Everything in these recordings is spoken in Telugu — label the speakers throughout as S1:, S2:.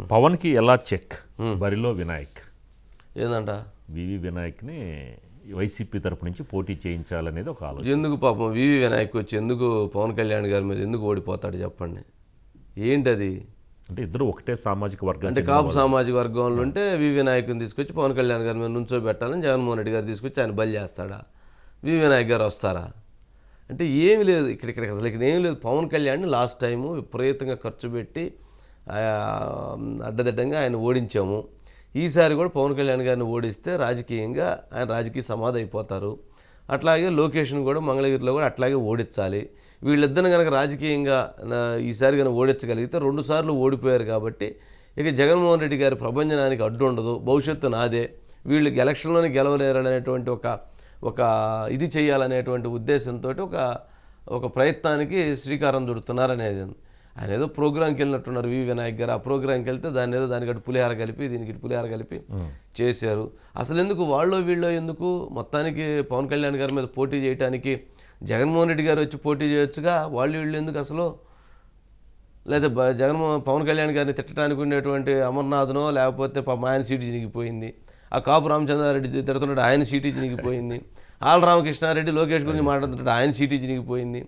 S1: పవన్కి ఎలా చెక్? బరిలో వినాయక్.
S2: ఏందంట?
S1: వివి వినాయక్ని వైసీపీ తరపు నుంచి పోటీ చేయించాలనేది ఒక ఆలోచన.
S2: ఎందుకు పాపం వివి వినాయక్ వచ్చి ఎందుకు పవన్ కళ్యాణ్ గారి మీద ఎందుకు ఓడిపోతాడు చెప్పండి. ఏంటది?
S1: అంటే ఇద్దరు ఒకటే సామాజిక వర్గం
S2: అంటే కాపు సామాజిక వర్గంలో ఉంటే వివి నాయకుని తీసుకొచ్చి పవన్ కళ్యాణ్ గారి మీద నుంచోబెట్టాలని జగన్మోహన్ రెడ్డి గారు తీసుకొచ్చి ఆయన బలి చేస్తాడా? వివి వినాయక్ గారు వస్తారా? అంటే ఏమి లేదు ఇక్కడ ఇక్కడ అసలు ఇక్కడ ఏం లేదు. పవన్ కళ్యాణ్ని లాస్ట్ టైము విపరీతంగా ఖర్చు పెట్టి అడ్డదిడ్డంగా ఆయన ఓడించాము. ఈసారి కూడా పవన్ కళ్యాణ్ గారిని ఓడిస్తే రాజకీయంగా ఆయన రాజకీయ సమాధి అయిపోతారు. అట్లాగే లొకేషన్ కూడా మంగళగిరిలో కూడా అట్లాగే ఓడించాలి. వీళ్ళిద్దరిని కనుక రాజకీయంగా ఈసారి కనుక ఓడించగలిగితే రెండుసార్లు ఓడిపోయారు కాబట్టి ఇక జగన్మోహన్ రెడ్డి గారి ప్రభంజనానికి అడ్డు ఉండదు. భవిష్యత్తు నాదే. వీళ్ళకి ఎలక్షన్లోనే గెలవలేరనేటువంటి ఒక ఒక ఇది చేయాలనేటువంటి ఉద్దేశంతో ఒక ఒక ప్రయత్నానికి శ్రీకారం చుడుతున్నారనేది. ఆయన ఏదో ప్రోగ్రాంకి వెళ్ళినట్టున్నారు వి వినాయక్ గారు. ఆ ప్రోగ్రాంకి వెళ్తే దాన్ని ఏదో దానికి అటు పులిహార కలిపి దీనికి పులిహార కలిపి చేశారు. అసలు ఎందుకు వాళ్ళు వీళ్ళు ఎందుకు మొత్తానికి పవన్ కళ్యాణ్ గారి మీద పోటీ చేయడానికి జగన్మోహన్ రెడ్డి గారు వచ్చి పోటీ చేయొచ్చుగా? వాళ్ళు వీళ్ళు ఎందుకు అసలు? లేదా జగన్మోహన్ పవన్ కళ్యాణ్ గారిని తిట్టడానికి ఉండేటువంటి అమర్నాథ్నో లేకపోతే పాపం ఆయన సీటు చినిగిపోయింది. ఆ కాపు రామచంద్రారెడ్డి తిడుతున్నాడు ఆయన సీటు చినిగిపోయింది. ఆళ్ళ రామకృష్ణారెడ్డి లోకేష్ గురించి మాట్లాడుతుంటే ఆయన సీటు చినిగిపోయింది.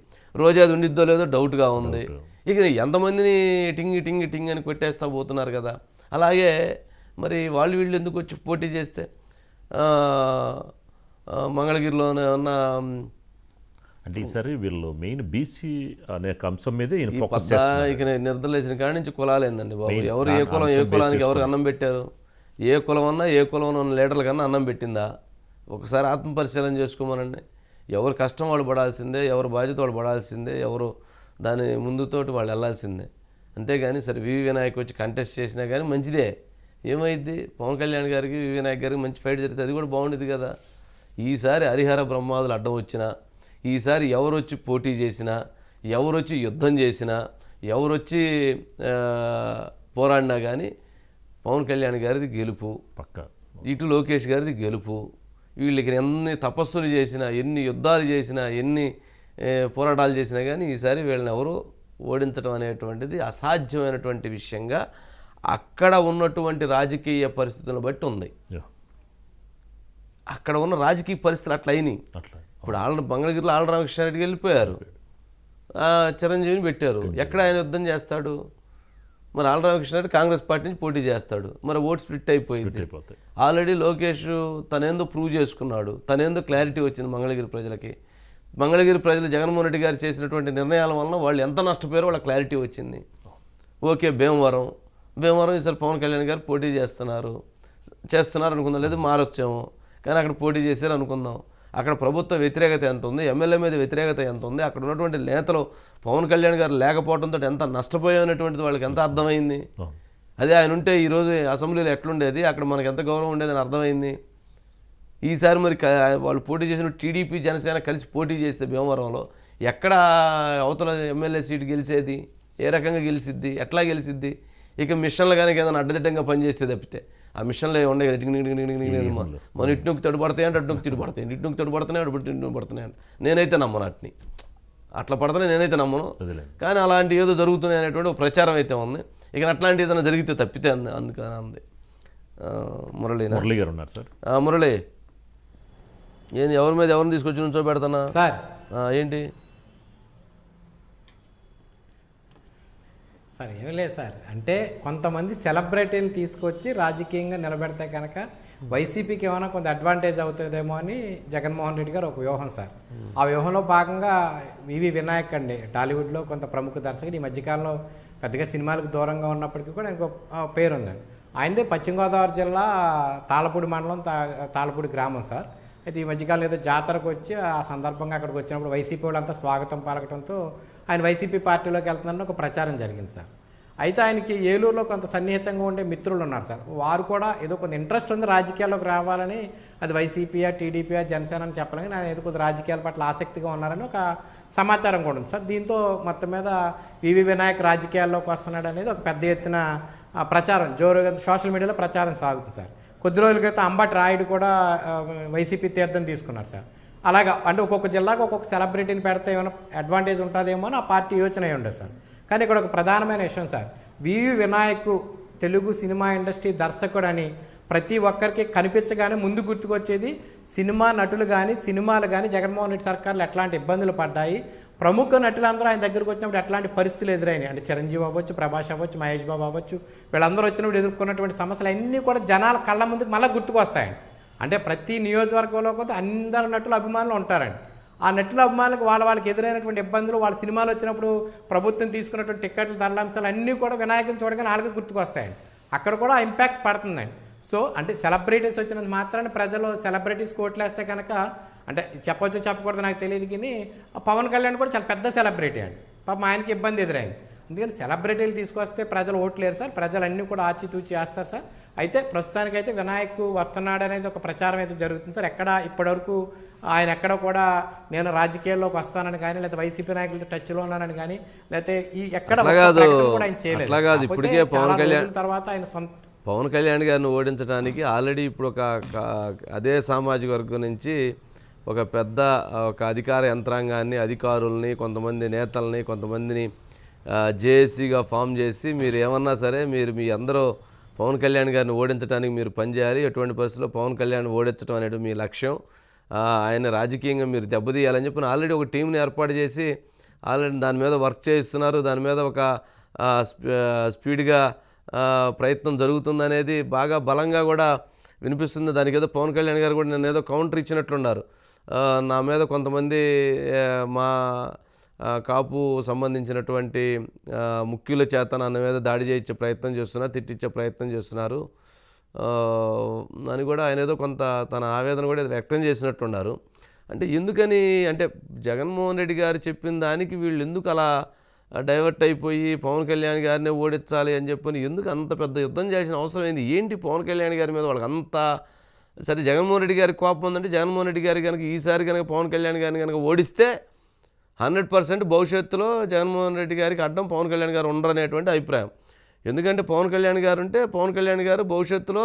S2: రోజు అది ఉండిద్దో లేదో డౌట్గా ఉంది. ఇక ఎంతమందిని టింగ్ టింగ్ టింగ్ అని కొట్టేస్తా పోతున్నారు కదా. అలాగే మరి వాళ్ళు వీళ్ళు ఎందుకు వచ్చి పోటీ చేస్తే మంగళగిరిలోనే ఉన్న
S1: అంటే ఈసారి వీళ్ళు మెయిన్ బీసీ అనే అంశం మీదే
S2: ఇక నిద్రలేసిన కాడి నుంచి కులాలేందండి బాబు. ఎవరు ఏ కులం ఏ కులానికి ఎవరు అన్నం పెట్టారు? ఏ కులం అన్నా ఏ కులం ఉన్న లీడర్ల కన్నా అన్నం పెట్టిందా? ఒకసారి ఆత్మపరిశీలన చేసుకోమనండి. ఎవరు కష్టం వాళ్ళు పడాల్సిందే ఎవరు బాధ్యత వాళ్ళు పడాల్సిందే ఎవరు దాని ముందుతోటి వాళ్ళు వెళ్ళాల్సిందే. అంతేగాని సరే వివి వినాయక్ వచ్చి కంటెస్ట్ చేసినా కానీ మంచిదే. ఏమైద్ది? పవన్ కళ్యాణ్ గారికి వివి వినాయక్ గారికి మంచి ఫైట్ జరిగితే అది కూడా బాగుండేది కదా. ఈసారి హరిహర బ్రహ్మాదులు అడ్డం వచ్చినా ఈసారి ఎవరు వచ్చి పోటీ చేసినా ఎవరు వచ్చి యుద్ధం చేసినా ఎవరు వచ్చి పోరాడినా కానీ పవన్ కళ్యాణ్ గారిది గెలుపు
S1: పక్క.
S2: ఇటు లోకేష్ గారిది గెలుపు వీళ్ళకి ఎన్ని తపస్సులు చేసినా ఎన్ని యుద్ధాలు చేసినా ఎన్ని పోరాటాలు చేసినా కానీ ఈసారి వీళ్ళని ఎవరు ఓడించడం అనేటువంటిది అసాధ్యమైనటువంటి విషయంగా అక్కడ ఉన్నటువంటి రాజకీయ పరిస్థితులను బట్టి ఉంది. అక్కడ ఉన్న రాజకీయ పరిస్థితులు అట్లా అయినాయి.
S1: అట్లా.
S2: ఇప్పుడు ఆళ్ళ మంగళగిరిలో ఆళ్ళ రామకృష్ణారెడ్డికి వెళ్ళిపోయారు. చిరంజీవిని పెట్టారు. ఎక్కడ ఆయన యుద్ధం చేస్తాడు? మరి ఆళ్ళ రామకృష్ణారెడ్డి కాంగ్రెస్ పార్టీ నుంచి పోటీ చేస్తాడు. మరి ఓట్ స్ప్లిట్ అయిపోయింది. ఆల్రెడీ లోకేష్ తనేందో ప్రూవ్ చేసుకున్నాడు. తనేందో క్లారిటీ వచ్చింది మంగళగిరి ప్రజలకి. మంగళగిరి ప్రజలు జగన్మోహన్ రెడ్డి గారు చేసినటువంటి నిర్ణయాల వలన వాళ్ళు ఎంత నష్టపోయారో వాళ్ళ క్లారిటీ వచ్చింది. ఓకే భీమవరం. భీమవరం ఈసారి పవన్ కళ్యాణ్ గారు పోటీ చేస్తున్నారు. చేస్తున్నారు అనుకుందాం లేదు మారొచ్చాము. కానీ అక్కడ పోటీ చేశారు అనుకుందాం. అక్కడ ప్రభుత్వ వ్యతిరేకత ఎంత ఉంది? ఎమ్మెల్యే మీద వ్యతిరేకత ఎంత ఉంది? అక్కడ ఉన్నటువంటి నేతలు పవన్ కళ్యాణ్ గారు లేకపోవడంతో ఎంత నష్టపోయామనేటువంటిది వాళ్ళకి ఎంత అర్థమైంది. అదే ఆయన ఉంటే ఈరోజు అసెంబ్లీలో ఎట్లుండేది? అక్కడ మనకి ఎంత గౌరవం ఉండేదని అర్థమైంది? ఈసారి మరి వాళ్ళు పోటీ చేసిన టీడీపీ జనసేన కలిసి పోటీ చేస్తే భీమవరంలో ఎక్కడ అవతల ఎమ్మెల్యే సీటు గెలిచేది? ఏ రకంగా గెలిసిద్ది? ఎట్లా గెలిసిద్ది? ఇక మిషన్లు కానీ ఏదైనా అడ్డదిడ్డంగా పనిచేస్తే తప్పితే ఆ మిషన్లో ఉండే కదా మన- ఇటు నొక్కి తడు పడతాయి అంటే అటు నొక్కి తిడు పడతాయి. ఇటు నొక్కి తడు పడుతున్నాయి అటు ఇటు పడుతున్నాయి అంటే నేనైతే నమ్మను అట్ని అట్లా పడుతున్నాయి నేనైతే నమ్మను. కానీ అలాంటి ఏదో జరుగుతున్నాయి అనేటువంటి ఒక ప్రచారం అయితే ఉంది. ఇక అట్లాంటి ఏదైనా జరిగితే తప్పితే అంది అందుకని ఉంది ఆ, మురళీనా
S1: మురళి గారు ఉన్నారు సార్.
S2: మురళి. ఏంది ఎవరి మీద ఎవరిని తీసుకొచ్చి నుంచో పెడతానా?
S3: సార్.
S2: ఏంటి?
S3: సార్ ఏం లేదు సార్. అంటే కొంతమంది సెలబ్రిటీని తీసుకొచ్చి రాజకీయంగా నిలబెడితే కనుక వైసీపీకి ఏమైనా కొంత అడ్వాంటేజ్ అవుతుందేమో అని జగన్మోహన్ రెడ్డి గారు ఒక వ్యూహం సార్. ఆ వ్యూహంలో భాగంగా వివి వినాయక్ అండి. టాలీవుడ్లో కొంత ప్రముఖ దర్శకుడు. ఈ మధ్యకాలంలో పెద్దగా సినిమాలకు దూరంగా ఉన్నప్పటికీ కూడా ఇంకో పేరుందండి. పేరు ఆయనదే పశ్చిమ గోదావరి జిల్లా తాళపూడి మండలం తా తాళపూడి గ్రామం సార్. అయితే ఈ మధ్యకాలం ఏదో జాతరకు వచ్చి ఆ సందర్భంగా అక్కడికి వచ్చినప్పుడు వైసీపీ వాళ్ళంతా స్వాగతం పలకడంతో ఆయన వైసీపీ పార్టీలోకి వెళ్తున్నారని ఒక ప్రచారం జరిగింది సార్. అయితే ఆయనకి ఏలూరులో కొంత సన్నిహితంగా ఉండే మిత్రులు ఉన్నారు సార్. వారు కూడా ఏదో కొంత ఇంట్రెస్ట్ ఉంది రాజకీయాల్లోకి రావాలని అది వైసీపీయా టీడీపీయా జనసేన అని చెప్పాలని ఆయన ఏదో కొద్ది రాజకీయాల పట్ల ఆసక్తిగా ఉన్నారని ఒక సమాచారం కూడా ఉంది సార్. దీంతో మొత్తం మీద వివి వినాయక్ రాజకీయాల్లోకి వస్తున్నాడు అనేది ఒక పెద్ద ఎత్తున ప్రచారం జోరుగా సోషల్ మీడియాలో ప్రచారం సాగుతుంది సార్. కొద్ది రోజుల క్రితం అంబటి రాయుడు కూడా వైసీపీ తీర్థం తీసుకున్నారు సార్. అలాగా అంటే ఒక్కొక్క జిల్లాకు ఒక్కొక్క సెలబ్రిటీని పెడితే ఏమైనా అడ్వాంటేజ్ ఉంటుందేమో అని ఆ పార్టీ యోచన అయి ఉండదు సార్. కానీ ఇక్కడ ఒక ప్రధానమైన విషయం sir. V V Vinayak Telugu cinema industry దర్శకుడు అని ప్రతి ఒక్కరికి కనిపించగానే ముందు గుర్తుకొచ్చేది సినిమా నటులు కానీ సినిమాలు కానీ జగన్మోహన్ రెడ్డి సర్కార్లు ఎట్లాంటి ఇబ్బందులు పడ్డాయి ప్రముఖ నటులందరూ ఆయన దగ్గరకు వచ్చినప్పుడు ఎట్లాంటి పరిస్థితులు ఎదురైనాయి అంటే చిరంజీవి అవ్వచ్చు ప్రభాస్ అవ్వచ్చు మహేష్ బాబు అవ్వచ్చు వీళ్ళందరూ వచ్చినప్పుడు ఎదుర్కొన్నటువంటి సమస్యలు అన్నీ కూడా జనాల కళ్ళ ముందుకు మళ్ళీ గుర్తుకొస్తాయండి. అంటే ప్రతి నియోజకవర్గంలో కూడా అందరు నటులు అభిమానులు ఉంటారండి. ఆ నటుల అభిమానులకు వాళ్ళ వాళ్ళకి ఎదురైనటువంటి ఇబ్బందులు వాళ్ళ సినిమాలు వచ్చినప్పుడు ప్రభుత్వం తీసుకున్నటువంటి టిక్కెట్ల ధరలాంశాలు అన్నీ కూడా వినాయకుని చూడగానే వాళ్ళకి గుర్తుకొస్తాయండి. అక్కడ కూడా ఇంపాక్ట్ పడుతుందండి. సో అంటే సెలబ్రిటీస్ వచ్చినంత మాత్రాన్ని ప్రజలు సెలబ్రిటీస్ కోట్లేస్తే కనుక అంటే చెప్పొచ్చు చెప్పకూడదు నాకు తెలియదు కానీ పవన్ కళ్యాణ్ కూడా చాలా పెద్ద సెలబ్రిటీ అండి. పాపం ఆయనకి ఇబ్బంది ఎదురైంది. అందుకని సెలబ్రిటీలు తీసుకొస్తే ప్రజలు ఓట్లేరు సార్. ప్రజలు అన్నీ కూడా ఆచితూచి చేస్తారు సార్. అయితే ప్రస్తుతానికైతే వినాయక్ వస్తున్నాడు అనేది ఒక ప్రచారం అయితే జరుగుతుంది. సార్ ఎక్కడ ఇప్పటివరకు ఆయన ఎక్కడ కూడా నేను రాజకీయాల్లోకి వస్తానని కానీ లేకపోతే వైసీపీ నాయకులతో టచ్లో ఉన్నానని కానీ లేకపోతే ఈ ఎక్కడ కూడా ఆయన చేయలేదు.
S2: ఇప్పటికే పవన్ కళ్యాణ్-
S3: తర్వాత ఆయన సొంత
S2: పవన్ కళ్యాణ్ గారిని ఓడించడానికి ఆల్రెడీ ఇప్పుడు ఒక అదే సామాజిక వర్గం నుంచి ఒక పెద్ద ఒక అధికార యంత్రాంగాన్ని అధికారుల్ని కొంతమంది నేతల్ని కొంతమందిని జేఏసీగా ఫామ్ చేసి మీరు ఏమన్నా సరే మీరు మీ అందరూ పవన్ కళ్యాణ్ గారిని ఓడించడానికి మీరు పనిచేయాలి ఎటువంటి పరిస్థితుల్లో పవన్ కళ్యాణ్ ఓడించడం అనేది మీ లక్ష్యం. ఆయన రాజకీయంగా మీరు దెబ్బతీయాలని చెప్పి ఆల్రెడీ ఒక టీంని ఏర్పాటు చేసి ఆల్రెడీ దాని మీద వర్క్ చేస్తున్నారు దాని మీద ఒక స్పీడ్గా ప్రయత్నం జరుగుతుందనేది బాగా బలంగా కూడా వినిపిస్తుంది. దానికి ఏదో పవన్ కళ్యాణ్ గారు కూడా నేను ఏదో కౌంటర్ ఇచ్చినట్లున్నారు. నా మీద కొంతమంది మా కాపు సంబంధించినటువంటి ముఖ్యుల చేత నన్ను మీద దాడి చేయించే ప్రయత్నం చేస్తున్నారు తిట్టించే ప్రయత్నం చేస్తున్నారు. అని కూడా ఆయన ఏదో కొంత తన ఆవేదన కూడా వ్యక్తం చేసినట్టున్నారు. అంటే ఎందుకని అంటే జగన్మోహన్ రెడ్డి గారు చెప్పిన దానికి వీళ్ళు ఎందుకు అలా డైవర్ట్ అయిపోయి పవన్ కళ్యాణ్ గారినే ఓడించాలి అని చెప్పని ఎందుకు అంత పెద్ద యుద్ధం చేసిన అవసరం ఏంది? ఏంటి పవన్ కళ్యాణ్ గారి మీద వాళ్ళకి అంత సరే జగన్మోహన్ రెడ్డి గారికి కోపం ఉందంటే జగన్మోహన్ రెడ్డి గారి కనుక ఈసారి కనుక పవన్ కళ్యాణ్ గారిని కనుక ఓడిస్తే హండ్రెడ్ పర్సెంట్ భవిష్యత్తులో జగన్మోహన్ రెడ్డి గారికి అడ్డం పవన్ కళ్యాణ్ గారు ఉండరు అనేటువంటి అభిప్రాయం. ఎందుకంటే పవన్ కళ్యాణ్ గారు ఉంటే పవన్ కళ్యాణ్ గారు భవిష్యత్తులో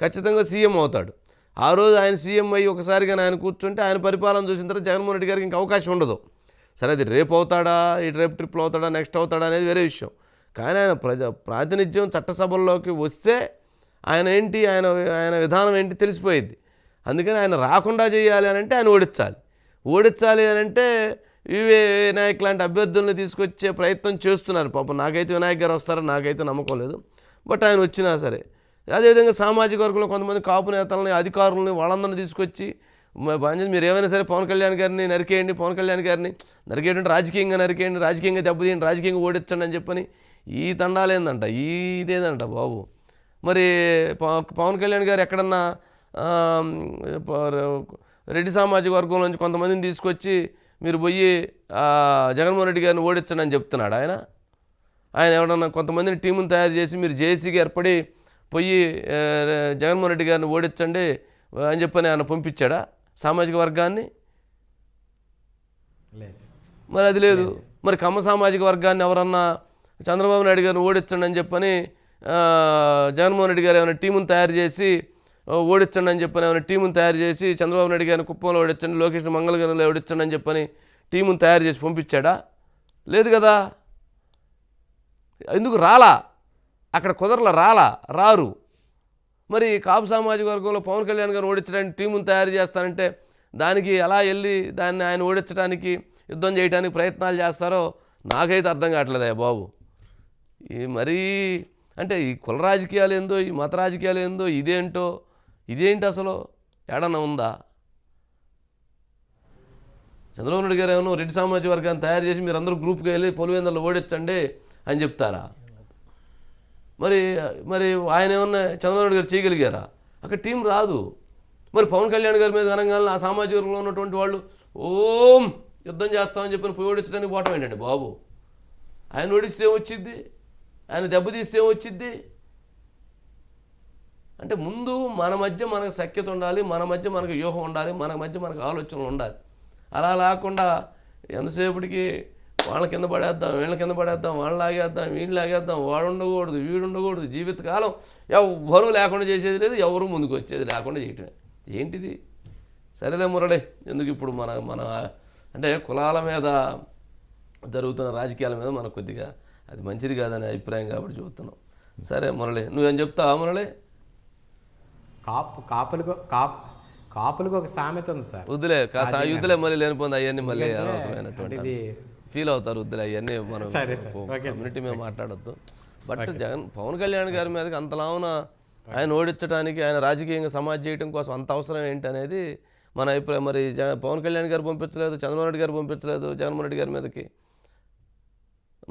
S2: ఖచ్చితంగా సీఎం అవుతాడు. ఆ రోజు ఆయన సీఎం అయ్యి ఒకసారి కానీ ఆయన కూర్చుంటే ఆయన పరిపాలన చూసిన తర్వాత జగన్మోహన్ రెడ్డి గారికి ఇంకా అవకాశం ఉండదు. సరే అది రేపు అవుతాడా? ఈ రేపు ట్రిప్లో అవుతాడా? నెక్స్ట్ అవుతాడా అనేది వేరే విషయం. కానీ ఆయన ప్రజా ప్రాతినిధ్యం చట్టసభల్లోకి వస్తే ఆయన ఏంటి ఆయన ఆయన విధానం ఏంటి తెలిసిపోయింది అందుకని ఆయన రాకుండా చేయాలి అని అంటే ఆయన ఓడించాలి. ఓడించాలి అని అంటే వివే వినాయక్ లాంటి అభ్యర్థుల్ని తీసుకొచ్చే ప్రయత్నం చేస్తున్నారు. పాపం నాకైతే వినాయక్ గారు వస్తారని నాకైతే నమ్మకం లేదు. బట్ ఆయన వచ్చినా సరే అదేవిధంగా సామాజిక వర్గంలో కొంతమంది కాపు నేతలని అధికారులని వాళ్ళందరిని తీసుకొచ్చి బాగా మీరు ఏమైనా సరే పవన్ కళ్యాణ్ గారిని నరికేయండి పవన్ కళ్యాణ్ గారిని నరికేయండి రాజకీయంగా నరికేయండి రాజకీయంగా దెబ్బతీయండి రాజకీయంగా ఓడించండి అని చెప్పని ఈ తండాలేందంట ఇదేదంట బాబు. మరి పవ- పవన్ కళ్యాణ్ గారు ఎక్కడన్నా రెడ్డి సామాజిక వర్గం నుంచి కొంతమందిని తీసుకొచ్చి మీరు పోయి జగన్మోహన్ రెడ్డి గారిని ఓడించండి అని చెప్తున్నాడు ఆయన. ఆయన ఎవడన్నా కొంతమందిని టీముని తయారు చేసి మీరు జేసీగా ఏర్పడి పోయి జగన్మోహన్ రెడ్డి గారిని ఓడించండి అని చెప్పని ఆయన పంపించాడా సామాజిక వర్గాన్ని?
S3: లేదు.
S2: మరి అది లేదు. మరి కమ్మ సామాజిక వర్గాన్ని ఎవరన్నా చంద్రబాబు నాయుడు గారిని ఓడించండి అని చెప్పని జగన్మోహన్ రెడ్డి గారు ఏమైనా టీముని తయారు చేసి ఓడించండి అని చెప్పని ఏమైనా టీమును తయారు చేసి చంద్రబాబు నాయుడు గారిని కుప్పంలో ఓడించండి లోకేష్ మంగళగిరిలో ఓడించండి అని చెప్పని టీమును తయారు చేసి పంపించాడా? లేదు కదా. ఎందుకు రాలా? అక్కడ కుదరల రాలా? రారు. మరి కాపు సామాజిక వర్గంలో పవన్ కళ్యాణ్ గారు ఓడించడానికి టీమును తయారు చేస్తానంటే దానికి ఎలా వెళ్ళి దాన్ని ఆయన ఓడించడానికి యుద్ధం చేయడానికి ప్రయత్నాలు చేస్తారో నాకైతే అర్థం కావట్లేదయ్యా బాబు. ఈ మరీ అంటే ఈ కుల రాజకీయాలు ఏందో ఈ మత రాజకీయాలు ఏందో ఇదేంటో ఇదేంటి అసలు? ఏడన్నా ఉందా? చంద్రబాబు నాయుడు గారు ఏమో రెడ్డి సామాజిక వర్గాన్ని తయారు చేసి మీరు అందరూ గ్రూప్గా వెళ్ళి పొలివేందలు ఓడించండి అని చెప్తారా? మరి మరి ఆయన ఏమన్నా చంద్రబాబు నాయుడు గారు చేయగలిగారా? అక్కడ టీం రాదు. మరి పవన్ కళ్యాణ్ గారి మీద అనగానే ఆ సామాజిక వర్గంలో ఉన్నటువంటి వాళ్ళు ఓం యుద్ధం చేస్తామని చెప్పిన పోయి ఓడించడానికి పోవటం ఏంటండి బాబు? ఆయన ఓడిస్తే ఏమొచ్చిద్ది ఆయన దెబ్బతీస్తే ఏమొచ్చిద్ది అంటే ముందు మన మధ్య మనకు సఖ్యత ఉండాలి మన మధ్య మనకు వ్యూహం ఉండాలి మన మధ్య మనకు ఆలోచనలు ఉండాలి. అలా లేకుండా ఎంతసేపటికి వాళ్ళ కింద పడేద్దాం వీళ్ళ కింద పడేద్దాం వాళ్ళని లాగేద్దాం వీళ్ళు లాగేద్దాం వాడు ఉండకూడదు వీడు ఉండకూడదు. జీవితకాలం ఎవ్వరూ లేకుండా చేసేది లేదు ఎవరు ముందుకు వచ్చేది లేకుండా చేయటమే. ఏంటిది? సరేలే మురళి ఎందుకు ఇప్పుడు మన మన అంటే కులాల మీద జరుగుతున్న రాజకీయాల మీద మనకు కొద్దిగా అది మంచిది కాదనే అభిప్రాయం కాబట్టి చెబుతున్నాం సరే మురళి నువ్వేం చెప్తావా మురళి?
S3: కాపు కాపులకు కాపు కాపులకు ఒక సామెత ఉంది సార్.
S2: వద్దులే యుద్ధలే మళ్ళీ లేనిపోయింది అవన్నీ మళ్ళీ అనవసరమైనటువంటి ఫీల్ అవుతారు వద్దులే అవన్నీ మనం కమ్యూనిటీ మేము మాట్లాడొద్దు. బట్ జగన్ పవన్ కళ్యాణ్ గారి మీదకి అంతలావున ఆయన ఓడించడానికి ఆయన రాజకీయంగా సమాజ్ చేయడం కోసం అంత అవసరం ఏంటి అనేది మన అభిప్రాయం. మరి జగ పవన్ కళ్యాణ్ గారు పంపించలేదు చంద్రబాబు నాయుడు గారు పంపించలేదు జగన్మోహన్ రెడ్డి గారి మీదకి.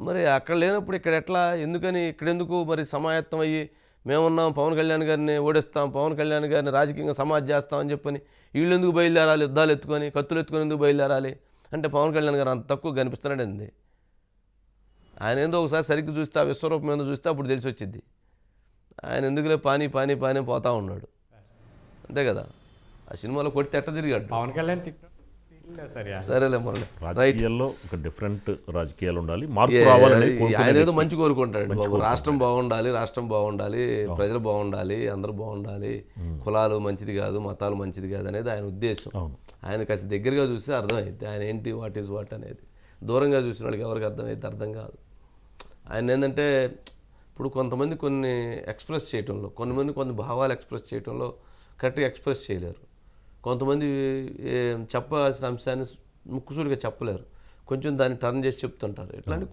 S2: మరి అక్కడ లేనప్పుడు ఇక్కడ ఎట్లా? ఎందుకని ఇక్కడెందుకు మరి సమాయత్తం అయ్యి మేమున్నాం పవన్ కళ్యాణ్ గారిని ఓడిస్తాం పవన్ కళ్యాణ్ గారిని రాజకీయంగా సమాజ్ చేస్తామని చెప్పని వీళ్ళు ఎందుకు బయలుదేరాలి యుద్ధాలు ఎత్తుకొని కత్తులు ఎత్తుకొని ఎందుకు బయలుదేరాలి? అంటే పవన్ కళ్యాణ్ గారు అంత తక్కువ కనిపిస్తున్నాడండి. ఆయన ఏందో ఒకసారి సరిగ్గా చూస్తే ఆ విశ్వరూపం ఏందో చూస్తే అప్పుడు తెలిసి వచ్చింది ఆయన ఎందుకులే పానీ పానీ పానీ పోతా ఉన్నాడు. అంతే కదా? ఆ సినిమాలో కొడితే ఎట్ట తిరిగాడు?
S3: పవన్ కళ్యాణ్
S2: సరేలే మురళి.
S1: రాజకీయాల్లో ఒక డిఫరెంట్ రాజకీయాలు ఉండాలి. మార్పు రావాలని
S2: ఏ- ఆయన ఏదో మంచి కోరుకుంటాడు బాబు. రాష్ట్రం బాగుండాలి రాష్ట్రం బాగుండాలి ప్రజలు బాగుండాలి అందరూ బాగుండాలి కులాలు మంచిది కాదు మతాలు మంచిది కాదు అనేది ఆయన ఉద్దేశం. ఆయన కాస్త దగ్గరగా చూస్తే అర్థమైంది ఆయన ఏంటి వాట్ ఈజ్ వాట్ అనేది. దూరంగా చూసిన వాళ్ళకి ఎవరికి అర్థమైతే అర్థం కాదు. ఆయన ఏంటంటే ఇప్పుడు కొంతమంది కొన్ని ఎక్స్ప్రెస్ చేయటంలో కొంతమంది కొన్ని భావాలు ఎక్స్ప్రెస్ చేయటంలో కరెక్ట్గా ఎక్స్ప్రెస్ చేయలేరు. కొంతమంది ఏ, చెప్పాల్సిన అంశాన్ని ముక్కుసూడిగా చెప్పలేరు. కొంచెం దాన్ని టర్న్ చేసి చెప్తుంటారు. ఇట్లాంటి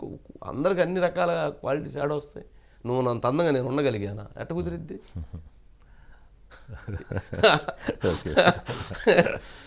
S2: అందరికి అన్ని రకాల క్వాలిటీస్ యాడ్ వస్తాయి. నువ్వు అంత అందంగా నేను ఉండగలిగానా? ఎట్ట కుదిరిద్ది?